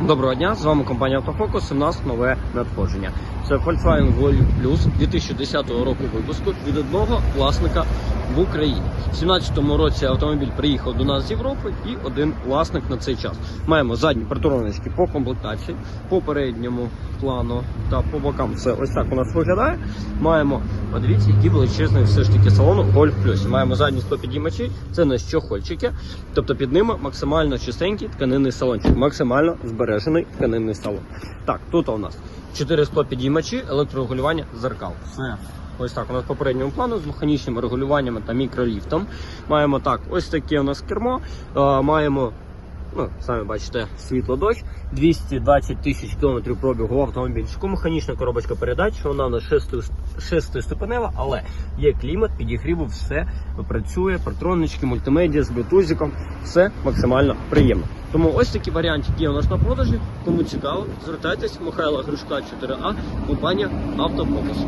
Доброго дня, з вами компанія Автофокус. У нас нове надходження. Це Volkswagen Golf Plus 2010 року випуску від одного власника в Україні. У 2017 році автомобіль приїхав до нас з Європи і один власник на цей час. Маємо задні притуроночки по комплектації, по передньому плану та по бокам. Все ось так у нас виглядає. Маємо, подивіться, який величезний все ж таки салону Golf Plus. Маємо задні стопідіймачі, це на щохольчики, тобто під ними максимально чистенький тканинний салончик, максимально збережений тканинний салон. Так, тут у нас 400 підіймачі, електрорегулювання зеркал. Все. Ось так у нас по передньому плану з механічними регулюваннями та мікроліфтом. Маємо так, ось таке у нас кермо. Е, маємо, ну, самі бачите, світло дощ. 220 тисяч кілометрів пробігу автомобільчику. Механічна коробочка передач, вона у нас 6 ступенева, але є клімат, підігріву, все працює, патроннички, мультимедіа з блютузиком, все максимально приємно. Тому ось такі варіанти є у нас на продажі. Кому цікаво, звертайтесь Михайла Грушка 4А, компанія Автофокус.